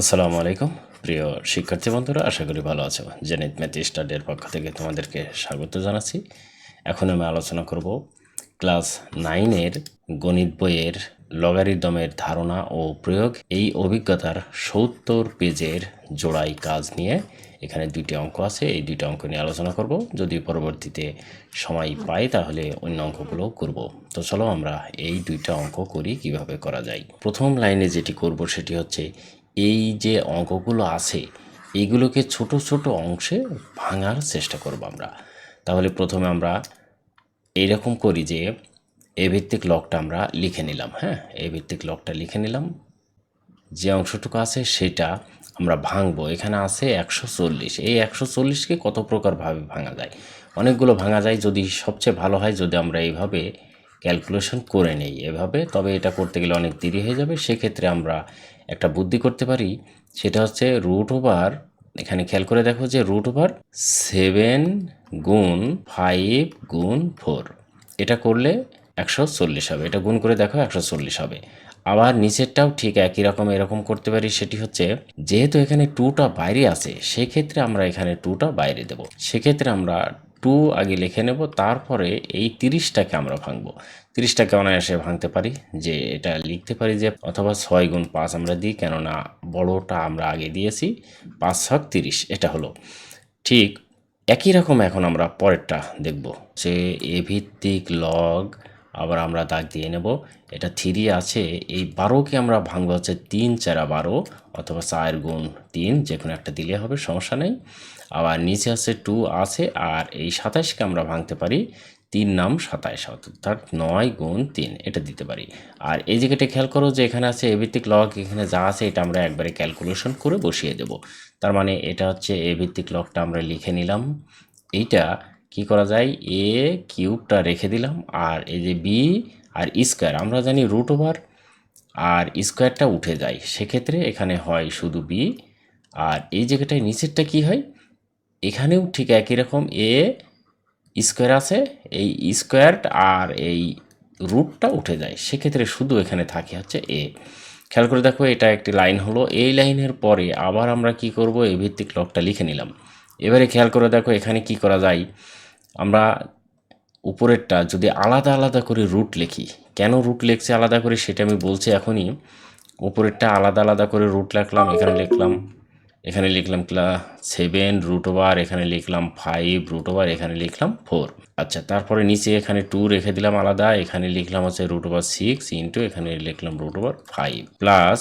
আসসালামু আলাইকুম। প্রিয় শিক্ষার্থী বন্ধুরা, আশা করি ভালো আছো। জেনিত ম্যাথ স্টাডির পক্ষ থেকে তোমাদেরকে স্বাগত জানাচ্ছি। এখন আমি আলোচনা করব ক্লাস নাইনের গণিত বইয়ের লগারিদমের ধারণা ও প্রয়োগ। এই অভিজ্ঞতার সত্তর পেজের জোড়াই কাজ নিয়ে এখানে দুইটি অঙ্ক আছে। এই দুইটি অঙ্ক নিয়ে আলোচনা করব। যদি পরবর্তীতে সময় পাই, তাহলে অন্য অঙ্কগুলো করব। তো চলো আমরা এই দুইটা অঙ্ক করি, কীভাবে করা যায়। প্রথম লাইনে যেটি করব, সেটি হচ্ছে এই যে অঙ্কগুলো আছে এইগুলোকে ছোট ছোট অংশে ভাঙার চেষ্টা করব আমরা। তাহলে প্রথমে আমরা এইরকম করি যে, এ ভিত্তিক লকটা আমরা লিখে নিলাম হ্যাঁ? এ ভিত্তিক লকটা লিখে নিলাম। যে অংশটুকু আছে সেটা আমরা ভাঙবো। এখানে আছে একশো চল্লিশ। এই একশো চল্লিশকে কত প্রকারভাবে ভাঙা যায়? অনেকগুলো ভাঙা যায়। যদি সবচেয়ে ভালো হয়, যদি আমরা এইভাবে ক্যালকুলেশন করে নেই এভাবে, তবে এটা করতে গেলে অনেক দেরি হয়ে যাবে। সেক্ষেত্রে আমরা একটা বুদ্ধি করতে পারি, সেটা হচ্ছে রুট ওভার এখানে খেয়াল করে দেখো যে রুট ওভার সেভেন গুণ ফাইভ গুণ ফোর এটা করলে একশো চল্লিশ হবে। এটা গুণ করে দেখো একশো চল্লিশ হবে। আবার নিচেরটাও ঠিক একই রকম, এরকম করতে পারি। সেটি হচ্ছে যেহেতু এখানে টুটা বাইরে আছে, সেক্ষেত্রে আমরা এখানে টুটা বাইরে দেব। সেক্ষেত্রে আমরা টু আগে লিখে নেব, তারপরে এই তিরিশটাকে আমরা ভাঙবো। তিরিশটাকে অনায়াসে ভাঙতে পারি, যে এটা লিখতে পারি যে অথবা ছয় গুণ পাঁচ আমরা দিই, কেননা বড়টা আমরা আগে দিয়েছি, পাঁচ ছক তিরিশ, এটা হলো। ঠিক একই রকম এখন আমরা পরেরটা দেখব। যে এ ভিত্তিক লগ আবার আমরা দাগ দিয়ে নেব, এটা থ্রি আছে, এই বারোকে আমরা ভাঙবো হচ্ছে তিন চারা বারো, অথবা চার গুণ তিন যে কোনো একটা দিলে হবে, সমস্যা নেই। আবার নিচে আছে টু আছে, আর এই সাতাশকে আমরা ভাঙতে পারি তিন নাম সাতাইশ অর্থাৎ নয় গুণ তিন, এটা দিতে পারি। আর এই জায়গাটা খেয়াল করো যে এখানে আছে এ ভিত্তিক লগ এখানে যা আছে এটা আমরা একবারে ক্যালকুলেশন করে বসিয়ে দেব। তার মানে এটা হচ্ছে এ ভিত্তিক লগটা আমরা লিখে নিলাম। এইটা কি করা যায়? এ কিউবটা রেখে দিলাম, আর এই যে বি আর স্কোয়ার, আমরা জানি রুট ওভার আর স্কোয়ারটা উঠে যায়। সেক্ষেত্রে এখানে হয় শুধু বি আর এই জায়গাটায় নিচেরটা কি হয়? এখানেও ঠিক একই রকম, এ স্কোয়ার আছে, এই স্কোয়ার আর এই রুটটা উঠে যায়। সেক্ষেত্রে শুধু এখানে থাকে হচ্ছে এ। খেয়াল করে দেখো, এটা একটি লাইন হলো। এই লাইনের পরে আবার আমরা কি করব? এই ভিত্তিক লকটা লিখে নিলাম। এবারে খেয়াল করে দেখো, এখানে কি করা যায়? আমরা উপরেরটা যদি আলাদা আলাদা করে রুট লিখি। কেন রুট লিখছে আলাদা করে? সেটা আমি বলছি এখনই। উপরেরটা আলাদা আলাদা করে রুট লিখলাম, এখানে লিখলাম এখানে লিখলাম ক্লা সেভেন রুট ওভার এখানে লিখলাম ফাইভ রুট ওভার এখানে লিখলাম ফোর আচ্ছা তারপরে নিচে এখানে টু রেখে দিলাম আলাদা, এখানে লিখলাম হচ্ছে রুট ওভার সিক্স ইন্টু এখানে লিখলাম রুট ওভার ফাইভ প্লাস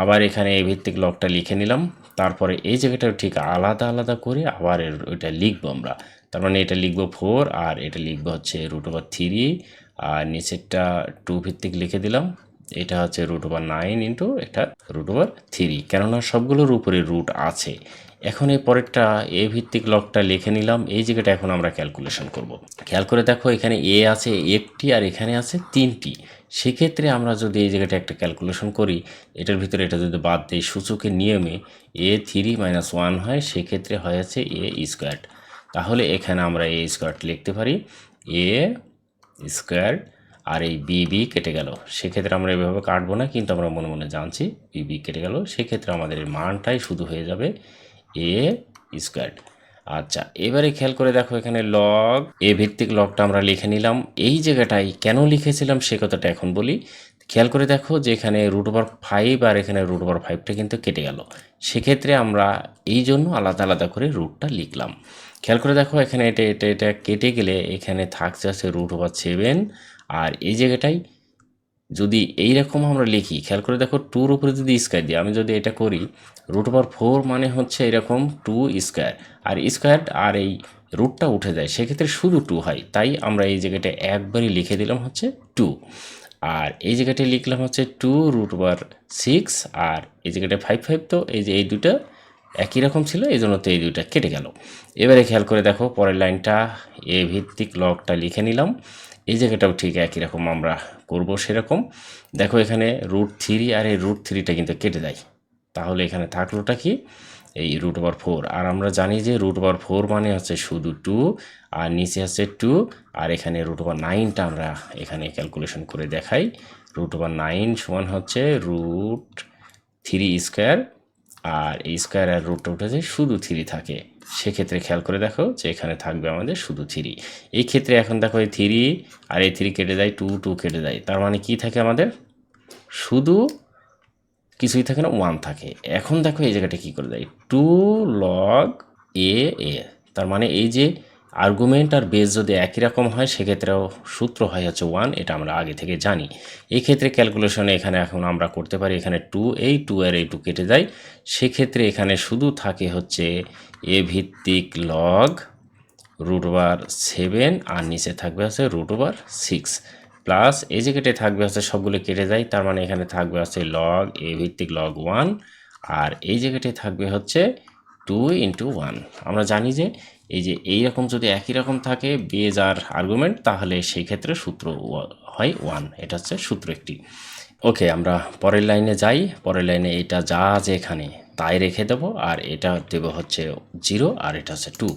আবার এখানে এই ভিত্তিক লকটা লিখে নিলাম, তারপরে এই জায়গাটা ঠিক আলাদা আলাদা করে আবার ওইটা লিখব আমরা। তার মানে এটা লিখব ফোর আর এটা লিখব হচ্ছে রুট ওভার থ্রি আর নিচেরটা টু ভিত্তিক লিখে দিলাম। এটা হচ্ছে রুট ওভার নাইন ইন্টু এটা রুট ওভার থ্রি কেননা সবগুলোর উপরে রুট আছে। এখন এই পরেরটা এ ভিত্তিক লকটা লিখে নিলাম, এই জায়গাটা এখন আমরা ক্যালকুলেশন করব। খেয়াল করে দেখো, এখানে এ আছে একটি আর এখানে আছে তিনটি। সেক্ষেত্রে আমরা যদি এই জায়গাটা একটা ক্যালকুলেশন করি, এটার ভিতরে এটা যদি বাদ দিই সূচকের নিয়মে এ থ্রি মাইনাস ওয়ান হয়, সেক্ষেত্রে হয়ে আছে এ স্কোয়ার তাহলে এখানে আমরা এ স্কোয়ার লিখতে পারি। এ স্কোয়ার আর এই বিবি কেটে গেল। সেক্ষেত্রে আমরা এভাবে কাটবো না, কিন্তু আমরা মনে মনে জানছি বিবি কেটে গেল। সেক্ষেত্রে আমাদের মানটাই শুধু হয়ে যাবে এ স্কোয়ার আচ্ছা এবারে খেয়াল করে দেখো এখানে লগ এ ভিত্তিক লগটা আমরা লিখে নিলাম। এই জায়গাটায় কেন লিখেছিলাম সে কথাটা এখন বলি। খেয়াল করে দেখো যে এখানে রুট ওভার ফাইভ আর এখানে রুট ওভার ফাইভটা কিন্তু কেটে গেল। সেক্ষেত্রে আমরা এই জন্য আলাদা আলাদা করে রুটটা লিখলাম। খেয়াল করে দেখো এখানে এটা এটা এটা কেটে গেলে এখানে থাকছে আছে রুট ওভার সেভেন আর এই জায়গাটায় যদি এই রকম আমরা লিখি, খেয়াল করে দেখো টুর উপরে যদি স্কোয়ার দিই, আমি যদি এটা করি রুট ওভার ফোর মানে হচ্ছে এরকম টু স্কোয়ার আর স্কোয়ার আর এই রুটটা উঠে যায়, সেক্ষেত্রে শুধু টু হয়। তাই আমরা এই জায়গাটা একবারই লিখে দিলাম হচ্ছে টু আর এই জায়গাটায় লিখলাম হচ্ছে টু রুট ওভার সিক্স আর এই জায়গাটায় ফাইভ ফাইভ তো এই যে এই দুটা একই রকম ছিল, এই জন্য তো এই দুইটা কেটে গেল। এবারে খেয়াল করে দেখো, পরের লাইনটা, এ ভিত্তিক লগটা লিখে নিলাম। এই জায়গাটাও ঠিক একই রকম আমরা করব সেরকম। দেখো এখানে রুট থ্রি আর এই রুট থ্রিটা কিন্তু কেটে দেয়। তাহলে এখানে থাকলোটা কি? এই রুট ওভার ফোর আর আমরা জানি যে রুট ওভার ফোর মানে হচ্ছে শুধু টু আর নিচে আছে টু আর এখানে রুট ওভার নাইনটা আমরা এখানে ক্যালকুলেশন করে দেখাই। রুট ওভার নাইন সমান হচ্ছে রুট থ্রি স্কোয়ার আর এই স্কোয়ার আর উঠে যায় শুধু থ্রি থাকে। সেক্ষেত্রে খেয়াল করে দেখো যে এখানে থাকবে আমাদের শুধু থ্রি। এই ক্ষেত্রে এখন দেখো এই থ্রি আর এই থ্রি কেটে যায় টু টু কেটে যায়। তার মানে কি থাকে আমাদের? শুধু কিছুই থাকে না, ওয়ান থাকে। এখন দেখো এই জায়গাটা কী করে দেয়? Two log A A. তার মানে এই যে আর্গুমেন্ট আর বেস যদি একই রকম হয়, সেক্ষেত্রেও সূত্র হয় হচ্ছে ওয়ান এটা আমরা আগে থেকে জানি। এই ক্ষেত্রে ক্যালকুলেশনে এখানে এখন আমরা করতে পারি, এখানে টু এই টু আর এই টু কেটে যায়। সেক্ষেত্রে এখানে শুধু থাকে হচ্ছে এ ভিত্তিক লগ রুট ওভার সেভেন আর নিচে থাকবে হচ্ছে রুট ওভার সিক্স প্লাস এই যে কেটে থাকবে হচ্ছে সবগুলো কেটে যায়, তার মানে এখানে থাকবে হচ্ছে লগ এ ভিত্তিক লগ ওয়ান আর এই জায়গাটায় থাকবে হচ্ছে টু ইন্টু ওয়ান আমরা জানি যে এই যে এই রকম যদি একই রকম থাকে বেজ আর আর্গুমেন্ট তাহলে সেই ক্ষেত্রে সূত্র হয় ওয়ান এটা হচ্ছে সূত্র একটি। ওকে আমরা পরের লাইনে যাই। পরের লাইনে এটা যা আছে এখানে, তাই রেখে দেবো, আর এটা দেব হচ্ছে জিরো আর এটা হচ্ছে টু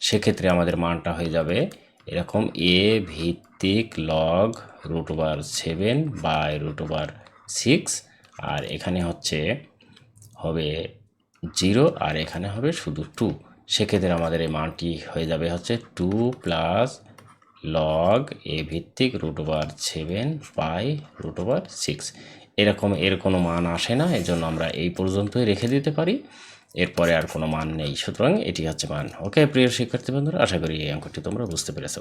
সেক্ষেত্রে আমাদের মানটা হয়ে যাবে এরকম এ ভিত্তিক log root over seven by root over six আর এখানে হচ্ছে হবে জিরো আর এখানে হবে শুধু টু সেক্ষেত্রে আমাদের এই মানটি হয়ে যাবে হচ্ছে টু প্লাস লগ এ ভিত্তিক root over seven by root over six এরকম, এর কোনো মান আসে না এই জন্য আমরা এই পর্যন্তই রেখে দিতে পারি। এরপরে আর কোনো মান নেই, সুতরাং এটি হচ্ছে মান। ওকে প্রিয় শিক্ষার্থী বন্ধুরা, আশা করি এই অঙ্কটি তোমরা বুঝতে পেরেছ।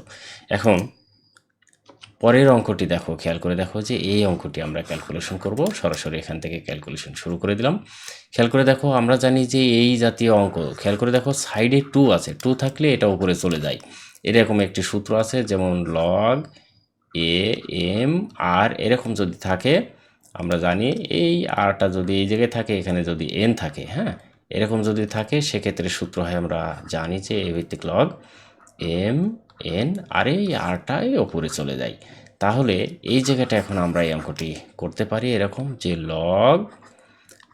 এখন পরের অঙ্কটি দেখো, খেয়াল করে দেখো যে এই অঙ্কটি আমরা ক্যালকুলেশন করব। সরাসরি এখান থেকে ক্যালকুলেশন শুরু করে দিলাম। খেয়াল করে দেখো, আমরা জানি যে এই জাতীয় অঙ্ক, খেয়াল করে দেখো সাইডে টু আছে। টু থাকলে এটা উপরে চলে যায়। এরকম একটি সূত্র আছে, যেমন লগ এ এম আর এরকম যদি থাকে, আমরা জানি এই আরটা যদি এই জায়গায় থাকে, এখানে যদি এন থাকে হ্যাঁ? এরকম যদি থাকে, সেক্ষেত্রে সূত্র হয় আমরা জানি যে এ ভিত্তিক লগ এম এন আর এই আরটাই ওপরে চলে যায় তাহলে এই জায়গাটা এখন আমরা এই অঙ্কটি করতে পারি এরকম যে লগ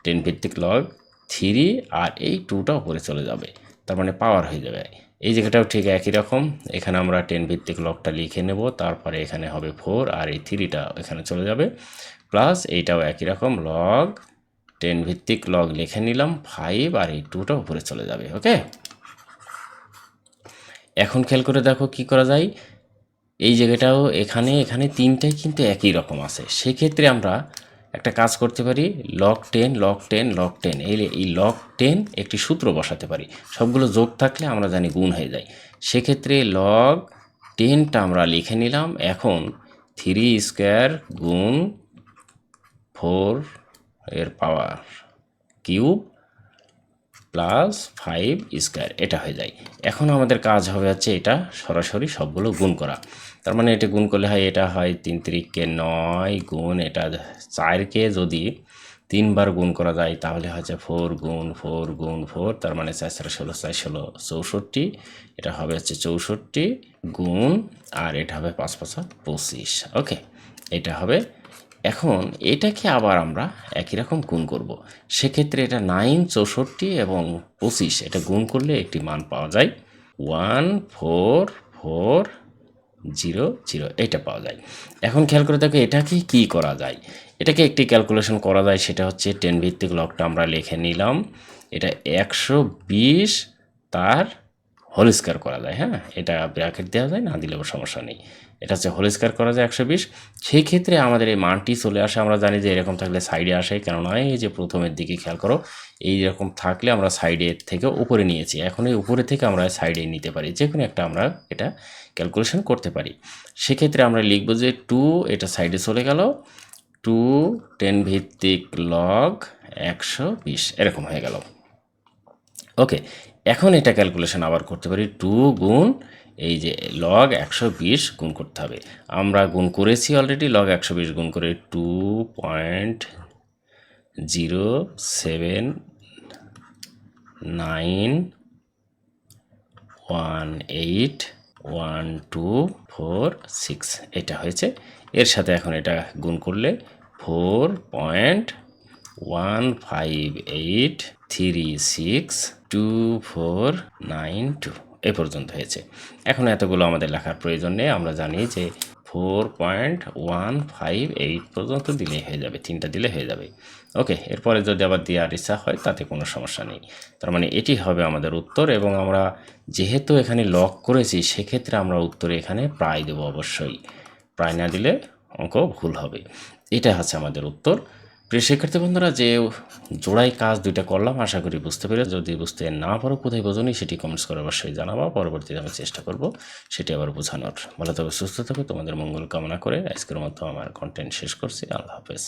টেন ভিত্তিক লগ থ্রি আর এই টুটা উপরে চলে যাবে। তার মানে পাওয়ার হয়ে যাবে। এই জায়গাটাও ঠিক একই রকম। এখানে আমরা টেন ভিত্তিক লগটা লিখে নেব, তারপরে এখানে হবে ফোর আর এই থ্রিটা এখানে চলে যাবে। প্লাস এইটাও একই রকম লগ টেন ভিত্তিক লগ লিখে নিলাম ফাইভ আর এই টুটা উপরে চলে যাবে ওকে এখন খেয়াল করে দেখো কি করা যায়। এই জায়গাটাও এখানে এখানে তিনটাই কিন্তু একই রকম আছে। সেক্ষেত্রে আমরা একটা কাজ করতে পারি log ten log ten log ten এই এই লক টেন একটি সূত্র বসাতে পারি। সবগুলো যোগ থাকলে আমরা জানি গুণ হয়ে যায়। সেক্ষেত্রে লগ টেনটা আমরা লিখে নিলাম। এখন থ্রি স্কোয়ার গুণ ফোর এর power cube plus five square এটা হয়ে যায়। এখন আমাদের কাজ হবে হচ্ছে এটা সরাসরি সবগুলো গুণ করা। তার মানে এটা গুণ করলে হয়, এটা হয় তিন তিরিককে নয় গুণ, এটা চারকে যদি তিনবার গুণ করা যায়, তাহলে হচ্ছে ফোর গুণ ফোর গুণ ফোর তার মানে চার ষোলো চার, ষোলো, চৌষট্টি, এটা হবে হচ্ছে চৌষট্টি গুণ, আর এটা হবে পাঁচ, পাঁচা, পঁচিশ ওকে এটা হবে এখন এটাকে আবার আমরা একই রকম গুণ করব। সেক্ষেত্রে এটা নাইন চৌষট্টি এবং পঁচিশ, এটা গুণ করলে একটি মান পাওয়া যায় one four four zero zero এটা পাওয়া যায়। এখন খেয়াল করে দেখো, এটাকে কি করা যায়? এটাকে একটি ক্যালকুলেশন করা যায়, সেটা হচ্ছে টেন ভিত্তিক লকটা আমরা লিখে নিলাম। এটা একশো বিশ তার হোল স্কোয়ার করা যায় হ্যাঁ? এটা ব্র্যাকেট দেওয়া যায়, না দিলেও সমস্যা নেই। এটা হচ্ছে হোল স্কোয়ার করা যায় একশো বিশ। সেই ক্ষেত্রে আমাদের এই মানটি চলে আসে, আমরা জানি যে এরকম থাকলে সাইডে আসে, কেননা এই যে প্রথমের দিকে খেয়াল করো, এই রকম থাকলে আমরা সাইডে থেকে উপরে নিয়েছি। এখন এই উপরে থেকে আমরা সাইডে নিতে পারি যে কোনো একটা আমরা এটা ক্যালকুলেশন করতে পারি। সেক্ষেত্রে আমরা লিখব যে টু, এটা সাইডে চলে গেল, টু, টেন ভিত্তিক লগ একশো বিশ, এরকম হয়ে গেল। ওকে এখন এটা ক্যালকুলেশন আবার করতে পারি টু গুণ এই যে লগ একশো বিশ গুণ করতে হবে। আমরা গুণ করেছি অলরেডি লগ একশো বিশ গুণ করে two point zero seven nine one eight one two four six এটা হয়েছে। এর সাথে এখন এটা গুণ করলে four point one five eight three six two four nine two এ পর্যন্ত হয়েছে। এখন এতগুলো আমাদের লেখার প্রয়োজন নেই। আমরা জানি যে four point one five eight পর্যন্ত দিলেই হয়ে যাবে। তিনটা দিলে হয়ে যাবে। ওকে, এরপরে যদি আবার দেওয়ার ইচ্ছা হয়, তাতে কোনো সমস্যা নেই। তার মানে এটি হবে আমাদের উত্তর এবং আমরা যেহেতু এখানে লক করেছি, সেক্ষেত্রে আমরা উত্তরে এখানে প্রায় দেবো অবশ্যই। প্রায় না দিলে অঙ্ক ভুল হবে। এটা হচ্ছে আমাদের উত্তর। প্রিয় শিক্ষার্থী বন্ধুরা, যে জোড়াই কাজ দুইটা করলাম, আশা করি বুঝতে পেরে যদি বুঝতে না পারো কোথায় বোঝনি, সেটি কমেন্টস করে অবশ্যই জানাবা। পরবর্তীতে আমি চেষ্টা করব সেটি আবার বোঝানোর। ভালো থাকো, সুস্থ থাকো। তোমাদের মঙ্গল কামনা করে আজকের মতো আমার কন্টেন্ট শেষ করছি। আল্লাহ হাফেজ।